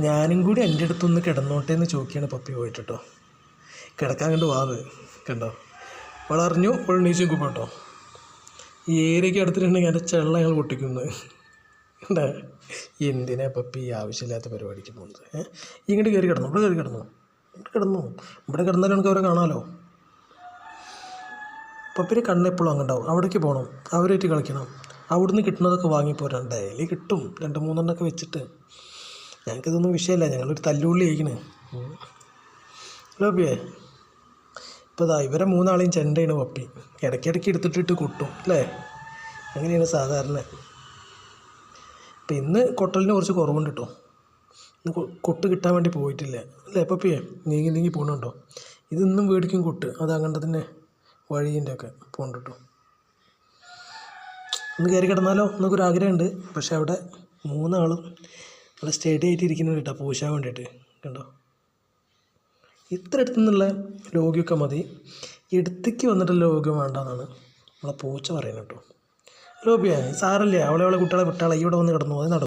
ഞാനും കൂടി എന്റെ അടുത്തൊന്ന് കിടന്നോട്ടെ എന്ന് ചോദിക്കുകയാണ് പപ്പി പോയിട്ട് കേട്ടോ കിടക്കാൻ കണ്ട് വാത് കണ്ടോ? വളറിഞ്ഞു എണീച്ചും കൂപ്പട്ടോ ഈ ഏരിയയ്ക്ക് അടുത്തിട്ടുണ്ടെങ്കിൽ എന്റെ ചെള്ള ഞങ്ങൾ പൊട്ടിക്കുന്നത് എന്താ? എന്തിനാ പപ്പി ആവശ്യമില്ലാത്ത പരിപാടിക്ക് പോകുന്നത്? ഏഹ് ഇങ്ങോട്ട് കയറി കിടന്നു ഇവിടെ കയറി കിടന്നു ഇവിടെ കിടന്നു. ഇവിടെ കിടന്നാലും നമുക്ക് അവരെ കാണാമല്ലോ പപ്പിന് കണ്ണെപ്പോഴും അങ്ങണ്ടാവും അവിടേക്ക് പോകണം അവരായിട്ട് കളിക്കണം. അവിടുന്ന് കിട്ടുന്നതൊക്കെ വാങ്ങിപ്പോരാൻ ഡെയിലി കിട്ടും. രണ്ട് മൂന്നെണ്ണമൊക്കെ വെച്ചിട്ട്. ഞങ്ങൾക്കിതൊന്നും വിഷയമല്ല ഞങ്ങളൊരു തല്ലുള്ളി കഴിക്കണേ പപ്പിയേ ഇപ്പോൾ ഇതാ ഇവരെ മൂന്നാളെയും ചെണ്ടയാണ് പപ്പി. ഇടയ്ക്കിടയ്ക്ക് എടുത്തിട്ടിട്ട് കൊട്ടും അല്ലേ? അങ്ങനെയാണ് സാധാരണ. ഇപ്പം ഇന്ന് കൊട്ടലിന് കുറച്ച് കുറവുണ്ട് കേട്ടോ ഇന്ന് കൊട്ട് കിട്ടാൻ വേണ്ടി പോയിട്ടില്ല. അല്ലേ പപ്പിയേ നീങ്ങി നീങ്ങി പോകണുണ്ടോ ഇതിന്നും മേടിക്കും കൊട്ട്. അത് അങ്ങനെ തന്നെ വഴീന്റെ ഒക്കെ പോകണ്ട കേട്ടോ ഒന്ന് കയറി കിടന്നാലോ? എന്നൊക്കെ ഒരു ആഗ്രഹമുണ്ട് പക്ഷെ അവിടെ മൂന്നാളും നല്ല സ്റ്റഡി ആയിട്ട് ഇരിക്കുന്നുണ്ട് കേട്ടോ പൂശാൻ വേണ്ടിയിട്ട്. കണ്ടോ? ഇത്ര അടുത്തു നിന്നുള്ള രോഗിയൊക്കെ മതി. എടുത്തേക്ക് വന്നിട്ടുള്ള രോഗം വേണ്ടെന്നാണ് നമ്മളെ പൂച്ച പറയുന്നത് കേട്ടോ. ലോബിയ സാറല്ലേ അവളെ അവളെ കുട്ടികളെ വിട്ടാളെ ഇവിടെ വന്ന് കിടന്നു. അത് നടക്കും.